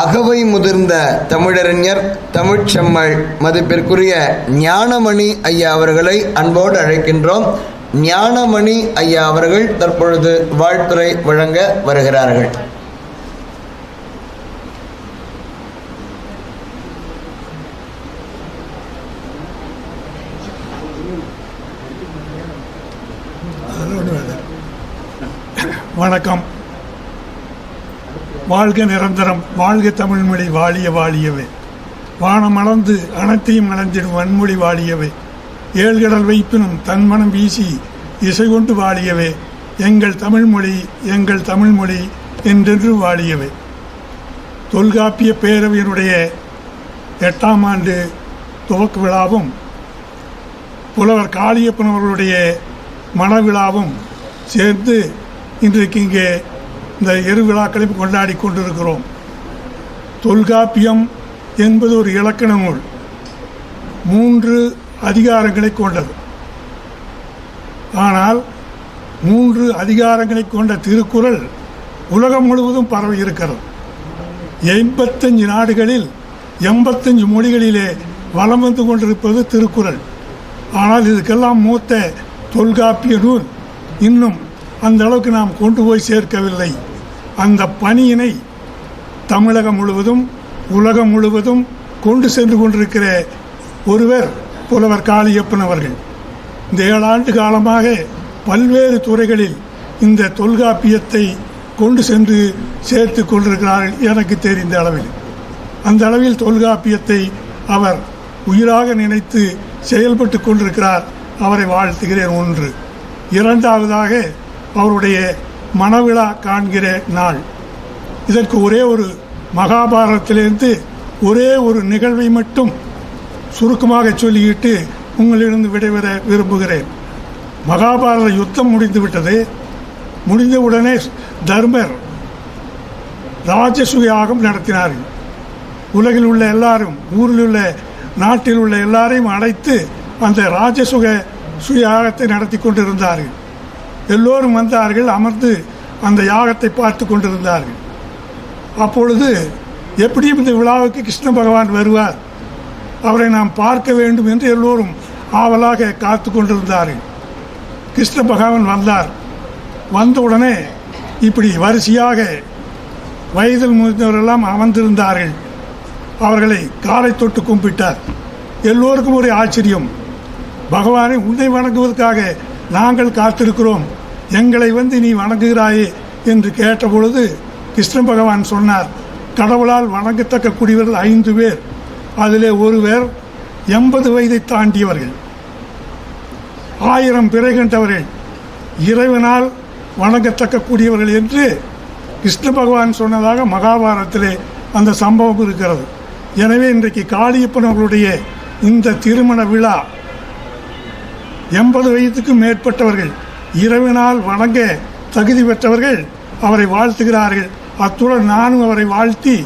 அகவை முதிர்ந்த தமிழறிஞர் தமிழ்ச்செம்மல் மதிப்பிற்குரிய ஞானமணி ஐயா அவர்களை அன்போடு அழைக்கின்றோம். ஞானமணி ஐயா அவர்கள் தற்பொழுது வாழ்த்துறை வழங்க வருகிறார்கள். வணக்கம். வாழ்க நிரந்தரம் வாழ்க தமிழ்மொழி வாழிய வாழியவே. வானம் அளந்து அனைத்தையும் அளந்திடும் வன்மொழி வாழியவே. ஏழ்கடல் வைப்பினும் தன்மனம் வீசி இசை கொண்டு வாழியவே. எங்கள் தமிழ்மொழி எங்கள் தமிழ்மொழி என்றென்று வாழியவே. தொல்காப்பிய பேரவையினுடைய எட்டாம் ஆண்டு துவக்க விழாவும் புலவர் காளியப்பன் அவர்களுடைய மனவிழாவும் சேர்ந்து இன்றைக்கு இங்கே இந்த இரு விழாக்களையும் கொண்டாடி கொண்டிருக்கிறோம். தொல்காப்பியம் என்பது ஒரு இலக்கண நூல். மூன்று அதிகாரங்களை கொண்டது. ஆனால் மூன்று அதிகாரங்களை கொண்ட திருக்குறள் உலகம் முழுவதும் பரவி இருக்கிறது. எண்பத்தஞ்சு நாடுகளில் எண்பத்தஞ்சு மொழிகளிலே வலம் வந்து கொண்டிருப்பது திருக்குறள். ஆனால் இதுக்கெல்லாம் மூத்த தொல்காப்பிய நூல் இன்னும் அந்த அளவுக்கு நாம் கொண்டு போய் சேர்க்கவில்லை. அந்த பணியினை தமிழகம் முழுவதும் உலகம் முழுவதும் கொண்டு சென்று கொண்டிருக்கிற ஒருவர் புலவர் காளியப்பன் அவர்கள். இந்த ஏழாண்டு காலமாக பல்வேறு துறைகளில் இந்த தொல்காப்பியத்தை கொண்டு சென்று சேர்த்து கொண்டிருக்கிறார்கள் எனக்கு தெரிந்த அளவில். அந்த அளவில் தொல்காப்பியத்தை அவர் உயிராக நினைத்து செயல்பட்டு கொண்டிருக்கிறார். அவரை வாழ்த்துகிறேன் ஒன்று. இரண்டாவதாக அவருடைய மனவிழா காண்கிற நாள். இதற்கு ஒரே ஒரு மகாபாரதத்திலிருந்து ஒரே ஒரு நிகழ்வை மட்டும் சுருக்கமாக சொல்லிக்கிட்டு உங்களிடம் விடைபெற விரும்புகிறேன். மகாபாரத யுத்தம் முடிந்துவிட்டது. முடிந்தவுடனே தர்மர் ராஜசுயாகம் நடத்தினார்கள் உலகில் உள்ள எல்லாரும் ஊரில் உள்ள நாட்டில் உள்ள எல்லாரையும் அழைத்து அந்த ராஜசுக சுயாகத்தை நடத்தி கொண்டிருந்தார்கள். எல்லோரும் வந்தார்கள் அமர்ந்து அந்த யாகத்தை பார்த்து கொண்டிருந்தார்கள். அப்பொழுது எப்படியும் இந்த விழாவுக்கு கிருஷ்ண பகவான் வருவார். அவரை நாம் பார்க்க வேண்டும் என்று எல்லோரும் ஆவலாக காத்து கொண்டிருந்தார்கள். கிருஷ்ண பகவான் வந்தார். வந்தவுடனே இப்படி வரிசையாக வயதில் முதிர்ந்தவரெல்லாம் அமர்ந்திருந்தார்கள். அவர்களை காலை தொட்டு கும்பிட்டார். எல்லோருக்கும் ஒரு ஆச்சரியம். பகவானை உன்னை வணங்குவதற்காக நாங்கள் காத்திருக்கிறோம். எங்களை வந்து நீ வணங்குகிறாயே என்று கேட்டபொழுது கிருஷ்ண பகவான் சொன்னார் கடவுளால் வணங்கத்தக்க குடிவர்கள் ஐந்து பேர் அதிலே ஒருவர் எண்பது வயதை தாண்டியவர்கள். ஆயிரம் பிறை கண்டவர்கள் இறைவனால் வணங்கத்தக்க கூடியவர்கள் என்று கிருஷ்ண பகவான் சொன்னதாக மகாபாரதத்திலே அந்த சம்பவம் இருக்கிறது. எனவே இன்றைக்கு காளியப்பன் அவர்களுடைய இந்த திருமண விழா எண்பது வயதுக்கும் மேற்பட்டவர்கள் இரவினால் வணங்க தகுதி பெற்றவர்கள் அவரை வாழ்த்துகிறார்கள். அத்துடன் நானும் அவரை வாழ்த்தி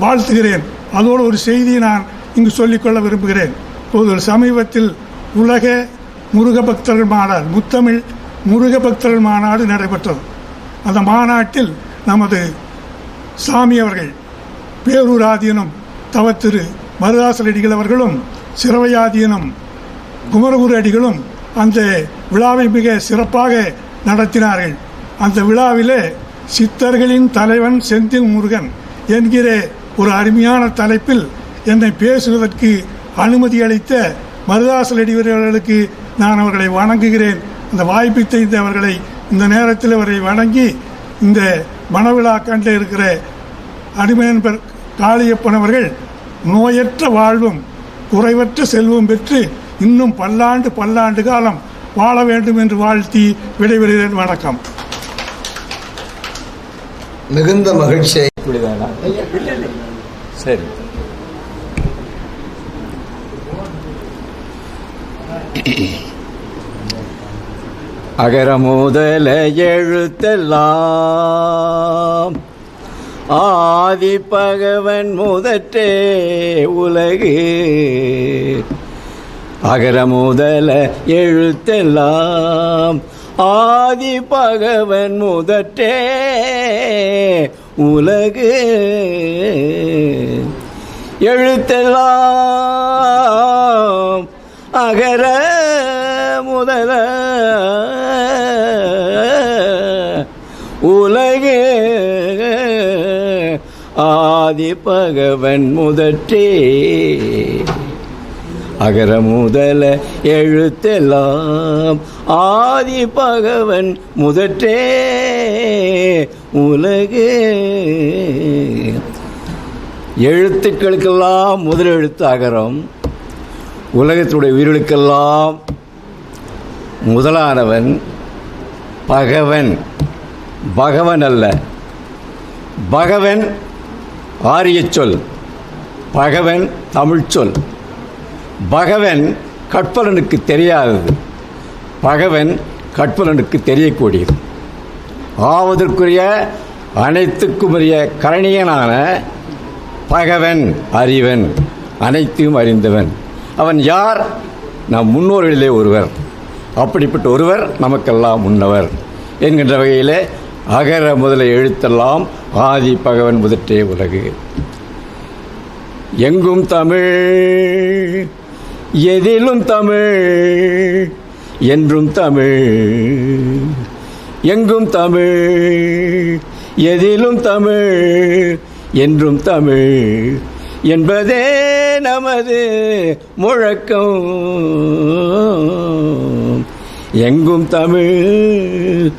வாழ்த்துகிறேன். அதோடு ஒரு செய்தியை நான் இங்கு சொல்லிக்கொள்ள விரும்புகிறேன். இப்போது சமீபத்தில் உலக முருக பக்தர்கள் மாநாடு முத்தமிழ் முருக பக்தர்கள் மாநாடு நடைபெற்றது. அந்த மாநாட்டில் நமது சாமி அவர்கள் பேரூராதீனம் தவத்திரு மருதாசலடிகள் அவர்களும் சிறவையாதீனம் குமரகுரு அடிகளும் அந்த விழாவை மிக சிறப்பாக நடத்தினார்கள். அந்த விழாவிலே சித்தர்களின் தலைவன் செந்தில் முருகன் என்கிற ஒரு அருமையான தலைப்பில் என்னை பேசுவதற்கு அனுமதி அளித்த மருதாசலடிவர்களுக்கு நான் அவர்களை வணங்குகிறேன். அந்த வாய்ப்பை தெரிந்த அவர்களை இந்த நேரத்தில் அவரை வணங்கி இந்த மனவிழா கண்டு இருக்கிற அடிமையன்பர் காளியப்பன் அவர்கள் நோயற்ற வாழ்வும் குறைவற்ற செல்வம் பெற்று இன்னும் பல்லாண்டு பல்லாண்டு காலம் வாழ வேண்டும் என்று வாழ்த்தி விடைபெறுகிறேன். வணக்கம். மிகுந்த மகிழ்ச்சி. சரி. அகர முதல எழுத்தெல்லாம் ஆதி பகவன் முதற்றே உலகு. அகர முதல எழுத்தெல்லாம் ஆதி பகவன் முதற்றே. உலகு எழுத்தெல்லாம் அகர முதல உலகு ஆதி பகவன் முதற்றே. அகர முதல எழுத்தெல்லாம் ஆதி பகவன் முதற்றே உலகே. எழுத்துக்களுக்கெல்லாம் முதல் எழுத்து அகரம் உலகத்துடைய உயிர்களுக்கெல்லாம் முதலானவன் பகவன். பகவன் அல்ல. பகவன் ஆரிய சொல் பகவன் தமிழ் சொல். பகவன் கற்பலனுக்கு தெரியாதது. பகவன் கற்பலனுக்கு தெரியக்கூடியது. ஆவதற்குரிய அனைத்துக்குரிய கரணியனான பகவன் அறிவன் அனைத்தையும் அறிந்தவன். அவன் யார்? நம் முன்னோர்களிலே ஒருவர். அப்படிப்பட்ட ஒருவர் நமக்கெல்லாம் முன்னவர் என்கின்ற வகையிலே அகர முதல எழுத்தெல்லாம் ஆதி பகவன் முதற்றே உலகு. எங்கும் தமிழ் எதிலும் தமிழ் என்றும் தமிழ் எங்கும் தமிழ் எதிலும் தமிழ் என்றும் தமிழ் என்பதே நமது முழக்கம். எங்கும் தமிழ்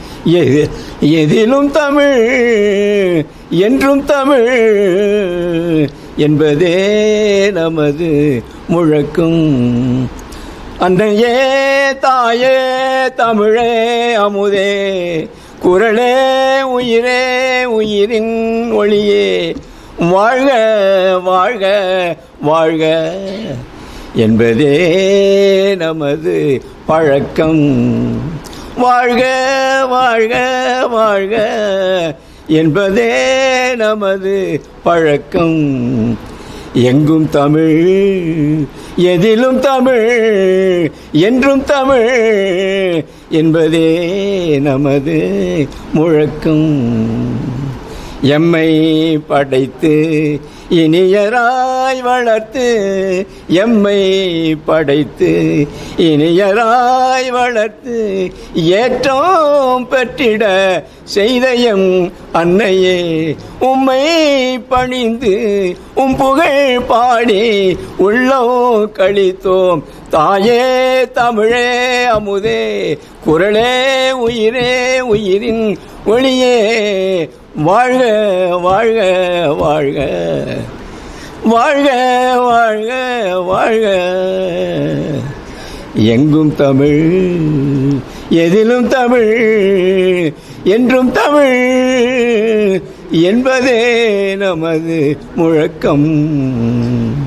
எதிலும் தமிழ் என்றும் தமிழ் என்பதே நமது முழக்கம். அன்னையே தாயே தமிழே அமுதே குரலே உயிரே உயிரின் ஒளியே. வாழ்க வாழ்க வாழ்க என்பதே நமது பழக்கம். வாழ்க வாழ்க வாழ்க என்பதே நமது பழக்கம். எங்கும் தமிழ் எதிலும் தமிழ் என்றும் தமிழ் என்பதே நமது முழக்கம். எம்மை படைத்து இனியராய் வளர்த்து எம்மை படைத்து இனியராய் வளர்த்து ஏற்றம் பெற்றிட செய்த எம் அன்னையே. உம்மை பணிந்து உம் புகழ் பாடி உள்ளம் கழித்தோம். தாயே தமிழே அமுதே குரலே உயிரே உயிரின் ஒளியே. வாழ்க வாழ்க வாழ்க. வாழ்க வாழ்க வாழ்க. எங்கும் தமிழ் எதிலும் தமிழ் என்றும் தமிழ் என்பதே நமது முழக்கம்.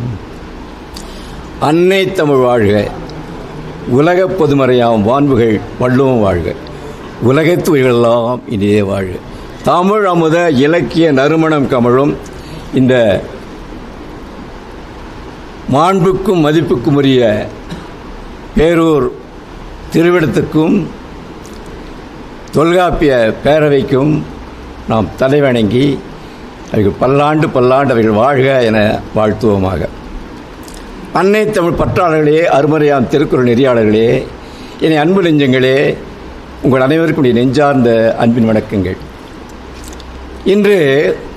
அன்னை தமிழ் வாழ்க. உலகப் பொதுமறையாம் வான்புகள் வள்ளுவம் வாழ்க. உலகத்துவர்களெல்லாம் இனியே வாழ்க. தமிழ் அமுத இலக்கிய நறுமணம் கமழும். இந்த மாண்புக்கும் மதிப்புக்கும் உரிய பேரூர் திருவிடத்துக்கும் தொல்காப்பிய பேரவைக்கும் நாம் தலைவணங்கி அவர்கள் பல்லாண்டு பல்லாண்டு அவர்கள் வாழ்க என வாழ்த்துவோமாக. அன்னை தமிழ் பற்றாளர்களே அருமறையாம் திருக்குறள் நெறியாளர்களே என்னை அன்பு நெஞ்சங்களே உங்கள் அனைவருக்குடைய நெஞ்சார்ந்த அன்பின் வணக்கங்கள். இன்று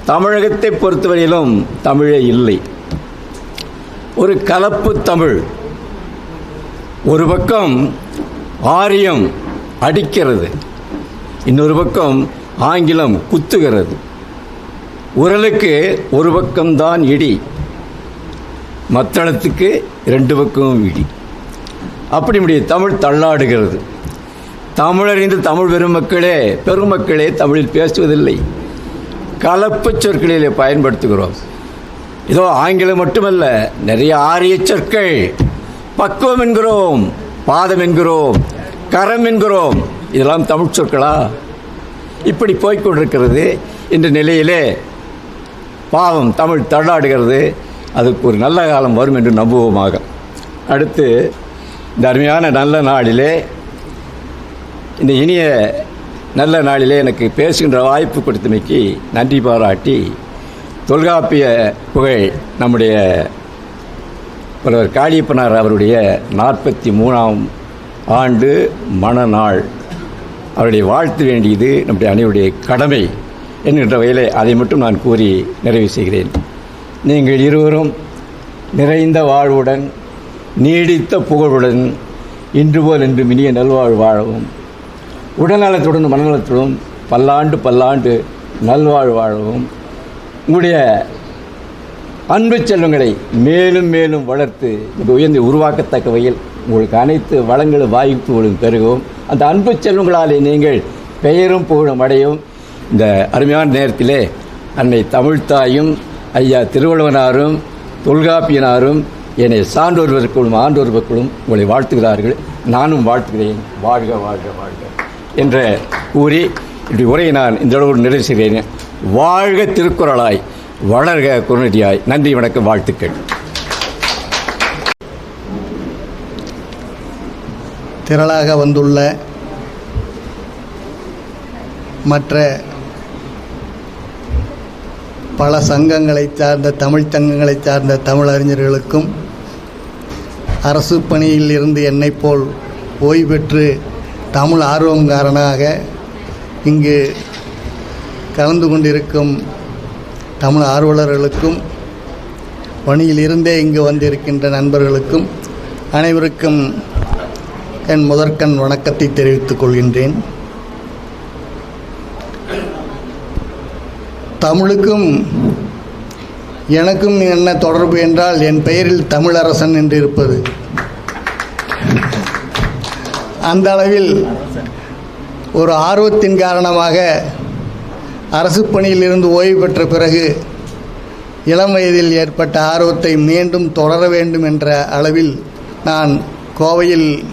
தமிழகத்தை பொறுத்தவரையிலும் தமிழே இல்லை. ஒரு கலப்பு தமிழ் ஒரு பக்கம் ஆரியம் அடிக்கிறது இன்னொரு பக்கம் ஆங்கிலம் குத்துகிறது. உரலுக்கு ஒரு பக்கம்தான் இடி. மத்தளத்துக்கு ரெண்டு பக்கமும் இடி அப்படி நம்முடைய தமிழ் தள்ளாடுகிறது. தமிழறிந்து தமிழ் பெருமக்களே பெருமக்களே தமிழில் பேசுவதில்லை. கலப்பு சொற்களிலே பயன்படுத்துகிறோம். இதோ ஆங்கிலம் மட்டுமல்ல நிறைய ஆரிய சொற்கள். பக்குவம் என்கிறோம் பாதம் என்கிறோம் கரம் என்கிறோம். இதெல்லாம் தமிழ் சொற்களா? இப்படி போய்க்கொண்டிருக்கிறது என்ற நிலையிலே பாவம் தமிழ் தள்ளாடுகிறது. அதுக்கு ஒரு நல்ல காலம் வரும் என்று நம்புவோமாக. அடுத்து இந்த அருமையான நல்ல நாளிலே இந்த இனிய நல்ல நாளிலே எனக்கு பேசுகின்ற வாய்ப்பு கொடுத்தமைக்கு நன்றி பாராட்டி தொல்காப்பிய புகழ் நம்முடைய புலவர் காளியப்பனார் அவருடைய நாற்பத்தி மூணாம் ஆண்டு மணநாள் அவருடைய வாழ்த்து வேண்டியது நம்முடைய அனைவருடைய கடமை என்கின்ற வகையில் அதை மட்டும் நான் கூறி நிறைவு செய்கிறேன். நீங்கள் இருவரும் நிறைந்த வாழ்வுடன் நீடித்த புகழுடன் இன்று போல் என்று இனிய நல்வாழ்வு வாழவும். உடல்நலத்துடன் மனநலத்துடன் பல்லாண்டு பல்லாண்டு நல்வாழ்வு வாழவும். உங்களுடைய அன்பு செல்வங்களை மேலும் மேலும் வளர்த்து மிக உயர்ந்து உருவாக்கத்தக்க வகையில் உங்களுக்கு அனைத்து வளங்களும் வாய்ப்புகளும் பெருகவும். அந்த அன்பு செல்வங்களாலே நீங்கள் பெயரும் புகழும் அடையும். இந்த அருமையான நேரத்திலே அன்னை தமிழ்த்தாயும் ஐயா திருவள்ளுவனாரும் தொல்காப்பியனாரும் என்னை சான்றோர்வர்களும் ஆண்டோர்வர்களும் உங்களை வாழ்த்துகிறார்கள். நானும் வாழ்த்துகிறேன். வாழ்க வாழ்க வாழ்க என்ற கூறி இப்படி உரையை நான் இந்த அளவு நிறைவு செய்கிறேன். வாழ்க திருக்குறளாய் வளர்க குருநடியாய் நன்றி வணக்கம் வாழ்த்துக்கள். திரளாக வந்துள்ள மற்ற பல சங்கங்களை சார்ந்த தமிழ் சங்கங்களை சார்ந்த தமிழறிஞர்களுக்கும் அரசு பணியில் இருந்து என்னைப் போல் ஓய்வு பெற்று தமிழ் ஆர்வங்காரனாக இங்கு கலந்து கொண்டிருக்கும் தமிழ் ஆர்வலர்களுக்கும் பணியில் இருந்தே இங்கு வந்திருக்கின்ற நண்பர்களுக்கும் அனைவருக்கும் என் முதற்கண் வணக்கத்தை தெரிவித்துக் கொள்கின்றேன். தமிழுக்கும் எனக்கும் என்ன தொடர்பு என்றால் என் பெயரில் தமிழரசன் என்று இருப்பது. அந்த அளவில் ஒரு ஆர்வத்தின் காரணமாக அரசு பணியில் இருந்து ஓய்வு பெற்ற பிறகு இளம் வயதில் ஏற்பட்ட ஆர்வத்தை மீண்டும் தொடர வேண்டும் என்ற அளவில் நான் கோவையில்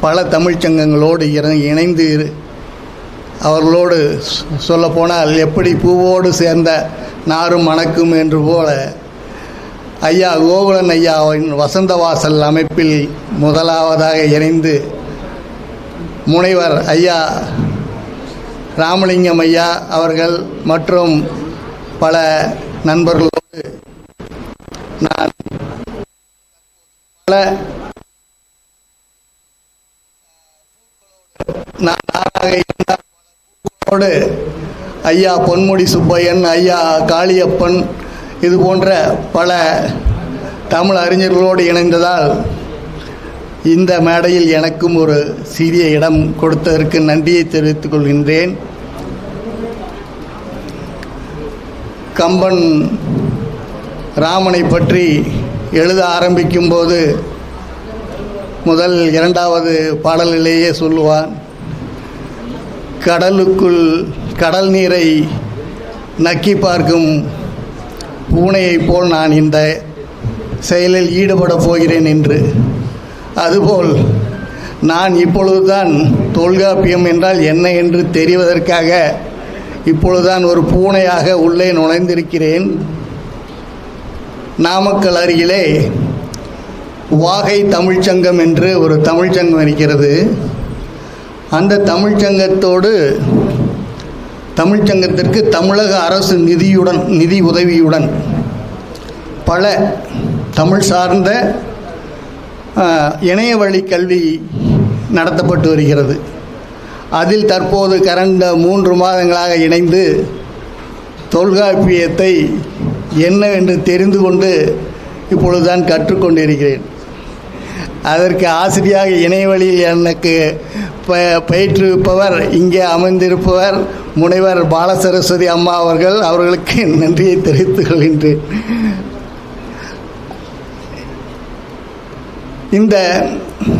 பல தமிழ்ச் சங்கங்களோடு இணைந்து இரு- அவர்களோடு சொல்லப்போனால் எப்படி பூவோடு சேர்ந்த நாரும் மணக்கும் என்று போல ஐயா கோகுலன் ஐயாவின் வசந்தவாசல் அமைப்பில் முதலாவதாக இணைந்து முனைவர் ஐயா ராமலிங்கம் ஐயா அவர்கள் மற்றும் பல நண்பர்களோடு நான் பல நான் நானாக இருந்தால் பலரோடு ஐயா பொன்முடி சுப்பையன் ஐயா காளியப்பன் இது போன்ற பல தமிழ் அறிஞர்களோடு இணைந்ததால் இந்த மேடையில் எனக்கும் ஒரு சிறிய இடம் கொடுத்ததற்கு நன்றியை தெரிவித்துக் கொள்கின்றேன். கம்பன் ராமனை பற்றி எழுத ஆரம்பிக்கும்போது முதல் இரண்டாவது பாடலிலேயே சொல்லுவான் கடலுக்குள் கடல் நீரை நக்கி பார்க்கும் பூனையைப் போல் நான் இந்த செயலில் ஈடுபடப் போகிறேன் என்று. அதுபோல் நான் இப்பொழுதுதான் தொல்காப்பியம் என்றால் என்ன என்று தெரிவதற்காக இப்பொழுதுதான் ஒரு பூனையாக உள்ளே நுழைந்திருக்கிறேன். நாமக்கல் அருகிலே வாகை தமிழ்ச்சங்கம் என்று ஒரு தமிழ்ச்சங்கம் இருக்கிறது. அந்த தமிழ்ச்சங்கத்தோடு தமிழ்ச்சங்கத்திற்கு தமிழக அரசு நிதியுடன் நிதி உதவியுடன் பல தமிழ் சார்ந்த இணைய வழி கல்வி நடத்தப்பட்டு வருகிறது. அதில் தற்போது கரண்ட மூன்று மாதங்களாக இணைந்து தொல்காப்பியத்தை என்னவென்று தெரிந்து கொண்டு இப்பொழுதுதான் கற்றுக்கொண்டிருக்கிறேன். அதற்கு ஆசிரியாக இணையவழியில் எனக்கு ப பயிற்றுவிப்பவர் இங்கே அமர்ந்திருப்பவர் முனைவர் பாலசரஸ்வதி அம்மா அவர்கள் அவர்களுக்கு நன்றியை தெரிவித்துக் கொள்கின்றேன். இந்த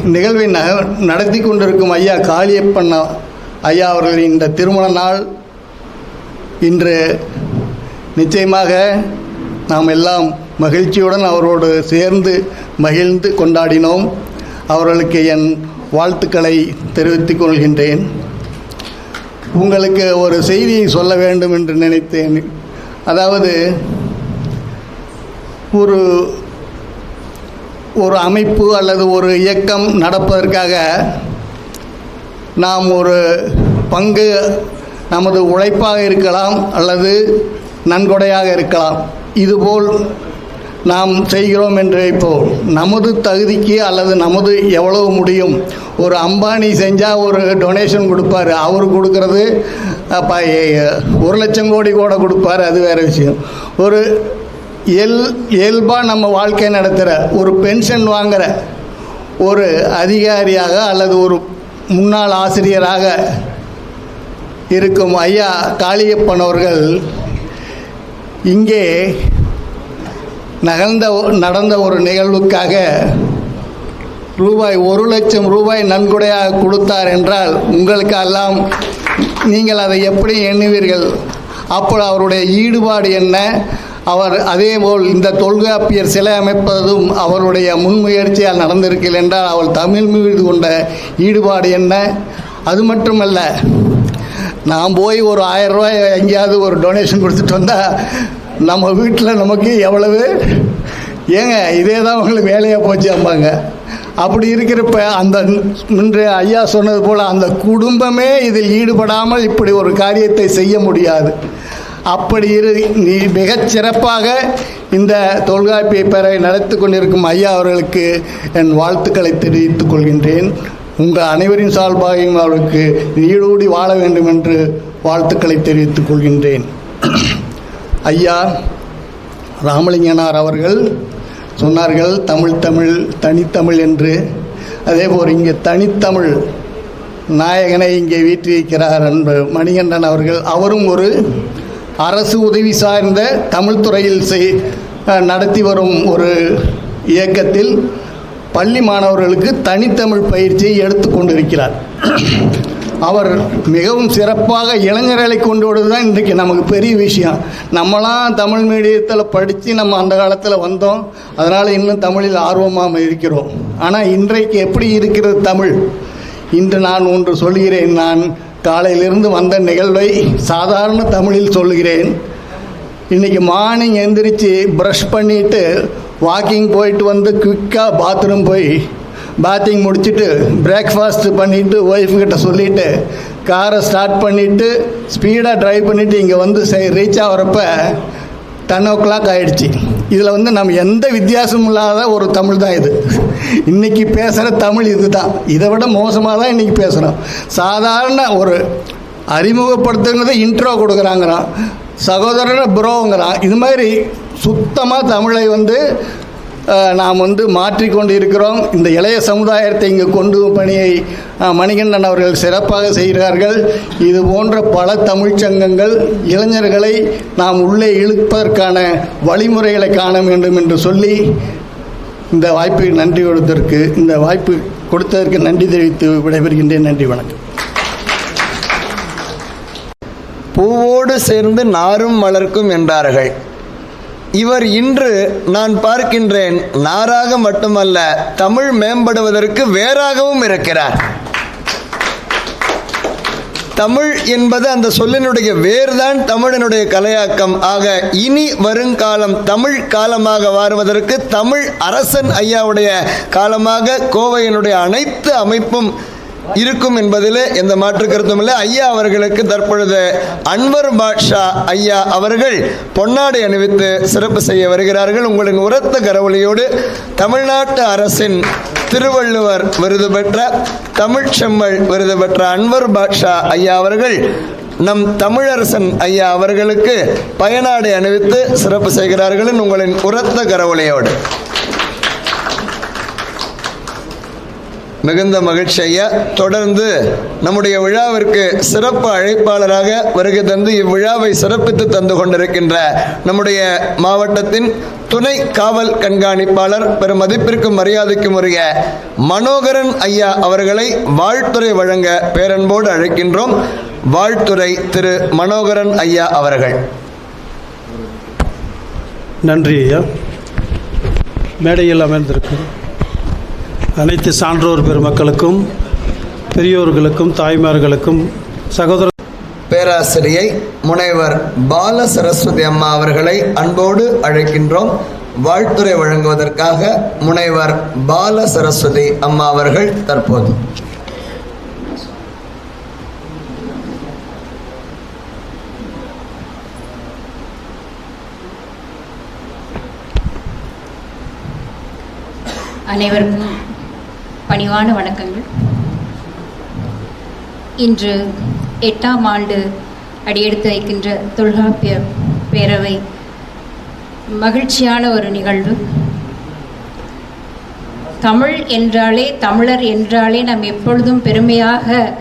நிகழ்வை ந நடத்தி கொண்டிருக்கும் ஐயா காளியப்பன் ஐயா அவர்களின் இந்த திருமண நாள் இன்று நிச்சயமாக நாம் எல்லாம் மகிழ்ச்சியுடன் அவரோடு சேர்ந்து மகிழ்ந்து கொண்டாடினோம். அவர்களுக்கு என் வாழ்த்துக்களை தெரிவித்துக் கொள்கின்றேன். உங்களுக்கு ஒரு செய்தியை சொல்ல வேண்டும் என்று நினைத்தேன். அதாவது ஒரு ஒரு அமைப்பு அல்லது ஒரு இயக்கம் நடப்பதற்காக நாம் ஒரு பங்கு நமது உழைப்பாக இருக்கலாம் அல்லது நன்கொடையாக இருக்கலாம். இதுபோல் நாம் செய்கிறோம் என்று இப்போ நமது தகுதிக்கு அல்லது நமது எவ்வளவு முடியும். ஒரு அம்பானி செஞ்சால் ஒரு டொனேஷன் கொடுப்பாரு. அவர் கொடுக்கறது ஒரு லட்சம் கோடி கூட கொடுப்பாரு. அது வேறு விஷயம். ஒரு இயல் இயல்பாக நம்ம வாழ்க்கை நடத்துகிற ஒரு பென்ஷன் வாங்குகிற ஒரு அதிகாரியாக அல்லது ஒரு முன்னாள் ஆசிரியராக இருக்கும் ஐயா காளியப்பன் அவர்கள் இங்கே நகர்ந்த நடந்த ஒரு நிகழ்வுக்காக ரூபாய் ஒரு லட்சம் ரூபாய் நன்கொடையாக கொடுத்தார் என்றால் உங்களுக்கு எல்லாம் நீங்கள் அதை எப்படி எண்ணுவீர்கள்? அப்போ அவருடைய ஈடுபாடு என்ன? அவர் அதேபோல் இந்த தொல்காப்பியர் சிலை அமைப்பதும் அவருடைய முன்முயற்சியால் நடந்திருக்கிறது என்றால் அவள் தமிழ் மீது கொண்ட ஈடுபாடு என்ன? அது மட்டுமல்ல நான் போய் ஒரு ஆயிரம் ரூபாய் எங்கேயாவது ஒரு டொனேஷன் கொடுத்துட்டு வந்தால் நம்ம வீட்டில் நமக்கு எவ்வளவு? ஏங்க இதே தான் உங்களுக்கு வேலையாக போச்சு அம்பாங்க அப்படி இருக்கிறப்ப அந்த இன்று ஐயா சொன்னது போல் அந்த குடும்பமே இதில் ஈடுபடாமல் இப்படி ஒரு காரியத்தை செய்ய முடியாது. அப்படி இரு நீ மிகச் சிறப்பாக இந்த தொல்காப்பிய பெற நடத்தி கொண்டிருக்கும் ஐயா அவர்களுக்கு என் வாழ்த்துக்களை தெரிவித்துக் கொள்கின்றேன். உங்கள் அனைவரின் சார்பாகவும் அவர்களுக்கு நீடூடி வாழ வேண்டும் என்று வாழ்த்துக்களை தெரிவித்துக் கொள்கின்றேன். ஐயா ராமலிங்கனார் அவர்கள் சொன்னார்கள் தமிழ் தமிழ் தனித்தமிழ் என்று. அதேபோல் இங்கே தனித்தமிழ் நாயகனை இங்கே வீற்றிருக்கிறார் அன்பு மணிகண்டன் அவர்கள். அவரும் ஒரு அரசு உதவி சார்ந்த தமிழ் துறையில் செய் நடத்தி வரும் ஒரு இயக்கத்தில் பள்ளி மாணவர்களுக்கு தனித்தமிழ் பயிற்சியை எடுத்துக்கொண்டிருக்கிறார் அவர் மிகவும் சிறப்பாக இளைஞர்களை கொண்டு வருவது தான் இன்றைக்கு நமக்கு பெரிய விஷயம். நம்மளாம் தமிழ் மீடியத்தில் படித்து நம்ம அந்த காலத்தில் வந்தோம். அதனால் இன்னும் தமிழில் ஆர்வமாக இருக்கிறோம். ஆனால் இன்றைக்கு எப்படி இருக்கிறது தமிழ்? இன்று நான் ஒன்று சொல்கிறேன் நான் காலையிலிருந்து வந்த நிகழ்வை சாதாரண தமிழில் சொல்கிறேன் இன்றைக்கி மார்னிங் எந்திரிச்சு ப்ரஷ் பண்ணிவிட்டு வாக்கிங் போயிட்டு வந்து குயிக்காக பாத்ரூம் போய் பாத்திங் முடிச்சுட்டு பிரேக்ஃபாஸ்ட் பண்ணிவிட்டு ஒய்ஃப் கிட்ட சொல்லிவிட்டு காரை ஸ்டார்ட் பண்ணிவிட்டு ஸ்பீடாக ட்ரைவ் பண்ணிவிட்டு இங்கே வந்து ரீச் ஆகிறப்ப டென் ஓ கிளாக் ஆகிடுச்சு இதில் வந்து நம்ம எந்த வித்தியாசமும் இல்லாத ஒரு தமிழ் தான் இது. இன்றைக்கி பேசுகிற தமிழ் இது தான் இதை விட மோசமாக தான் இன்றைக்கி பேசுகிறோம் சாதாரண ஒரு அறிமுகப்படுத்துங்கிறத இன்ட்ரோ கொடுக்குறாங்கிறான். சகோதரன் ப்ரோங்கிறான் இது மாதிரி சுத்தமாக தமிழை வந்து நாம் வந்து மாற்றிக்கொண்டு இருக்கிறோம் இந்த இளைய சமுதாயத்தை இங்கு கொண்டு பணியை மணிகண்டன் அவர்கள் சிறப்பாக செய்கிறார்கள். இது போன்ற பல தமிழ்ச்சங்கங்கள் இளைஞர்களை நாம் உள்ளே இழுப்பதற்கான வழிமுறைகளை காண வேண்டும் என்று சொல்லி இந்த வாய்ப்பு நன்றி கொடுத்ததற்கு இந்த வாய்ப்பு கொடுத்ததற்கு நன்றி தெரிவித்து விடைபெறுகின்றேன். நன்றி வணக்கம். பூவோடு சேர்ந்து நாரும் மலர்க்கும் என்றார்கள். இவர் இன்று நான் பார்க்கின்றேன் நாராக மட்டுமல்ல தமிழ் மேம்படுவதற்கு வேறாகவும் இருக்கிறார். தமிழ் என்பது அந்த சொல்லினுடைய வேர்தான் தமிழனுடைய கலையாக்கம். ஆக இனி வருங்காலம் தமிழ் காலமாக மாறுவதற்கு தமிழ் அரசன் ஐயாவுடைய காலமாக கோவையினுடைய அனைத்து அமைப்பும் இருக்கும் என்பதில் எந்த மாற்று கருத்தும் இல்லை. ஐயா அவர்களுக்கு தற்பொழுது அன்வர் பாட்ஷா ஐயா அவர்கள் பொன்னாடை அணிவித்து சிறப்பு செய்ய வருகிறார்கள். உங்களின் உரத்த கரவொலியோடு தமிழ்நாட்டு அரசின் திருவள்ளுவர் விருது பெற்ற தமிழ்ச் செம்மல் விருது பெற்ற அன்வர் பாட்ஷா ஐயா அவர்கள் நம் தமிழரசன் ஐயா அவர்களுக்கு பயனாடை அணிவித்து சிறப்பு செய்கிறார்கள் உங்களின் உரத்த கரவொலியோடு. மிகுந்த மகிழ்ச்சி ஐயா. தொடர்ந்து நம்முடைய விழாவிற்கு சிறப்பு அழைப்பாளராக வருகை தந்து இவ்விழாவை சிறப்பித்து தந்து கொண்டிருக்கின்ற நம்முடைய மாவட்டத்தின் துணை காவல் கண்காணிப்பாளர் பெரும் மதிப்பிற்கும் மரியாதைக்கும் உரிய மனோகரன் ஐயா அவர்களை வாழ்த்துறை வழங்க பேரன்போடு அழைக்கின்றோம். வாழ்த்துறை திரு மனோகரன் ஐயா அவர்கள். நன்றி ஐயா. மேடையில் அமர்ந்திருக்கிறோம் அனைத்து சான்றோர் பெருமக்களுக்கும் பெரியோர்களுக்கும் தாய்மார்களுக்கும் சகோதர பேராசிரியை முனைவர் பால சரஸ்வதி அம்மா அவர்களை அன்போடு அழைக்கின்றோம். வாழ்த்துறை வழங்குவதற்காக முனைவர் பால சரஸ்வதி அம்மா அவர்கள் தற்போது. அனைவருக்கும் பணிவான வணக்கங்கள். இன்று எட்டாம் ஆண்டு அடியெடுத்து வைக்கின்ற தொல்காப்பிய பேரவை மகிழ்ச்சியான ஒரு நிகழ்வு. தமிழ் என்றாலே தமிழர் என்றாலே நாம் எப்பொழுதும் பெருமையாக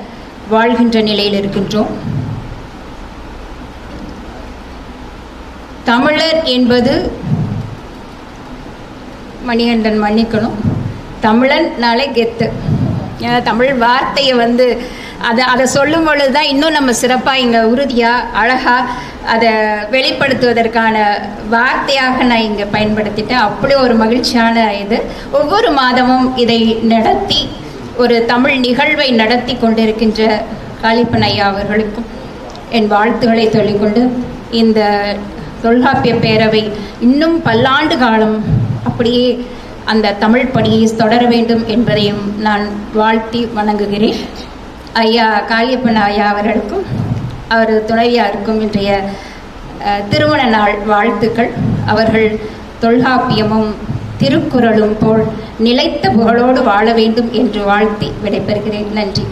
வாழ்கின்ற நிலையில் இருக்கின்றோம். தமிழர் என்பது மணிகண்டன் மன்னிக்கணும். தமிழன்னாலே கெத்து. ஏன்னா தமிழ் வார்த்தையை வந்து அதை அதை சொல்லும் பொழுது தான் இன்னும் நம்ம சிறப்பாக இங்கே உறுதியாக அழகாக அதை வெளிப்படுத்துவதற்கான வார்த்தையாக நான் இங்கே பயன்படுத்திட்டேன். அப்படி ஒரு மகிழ்ச்சியான இது. ஒவ்வொரு மாதமும் இதை நடத்தி ஒரு தமிழ் நிகழ்வை நடத்தி கொண்டிருக்கின்ற காளிப்பன் ஐயா அவர்களுக்கும் என் வாழ்த்துக்களை சொல்லிக்கொண்டு இந்த தொல்காப்பிய பேரவை இன்னும் பல்லாண்டு காலம் அப்படியே அந்த தமிழ் பணியை தொடர வேண்டும் என்பதையும் நான் வாழ்த்தி வணங்குகிறேன். ஐயா காளியப்பன் ஐயா அவர்களுக்கும் அவர் துணைவியாருக்கும் இன்றைய திருமண நாள் வாழ்த்துக்கள். அவர்கள் தொல்காப்பியமும் திருக்குறளும் போல் நிலைத்த புகழோடு வாழ வேண்டும் என்று வாழ்த்தி விடைபெறுகிறேன். நன்றி.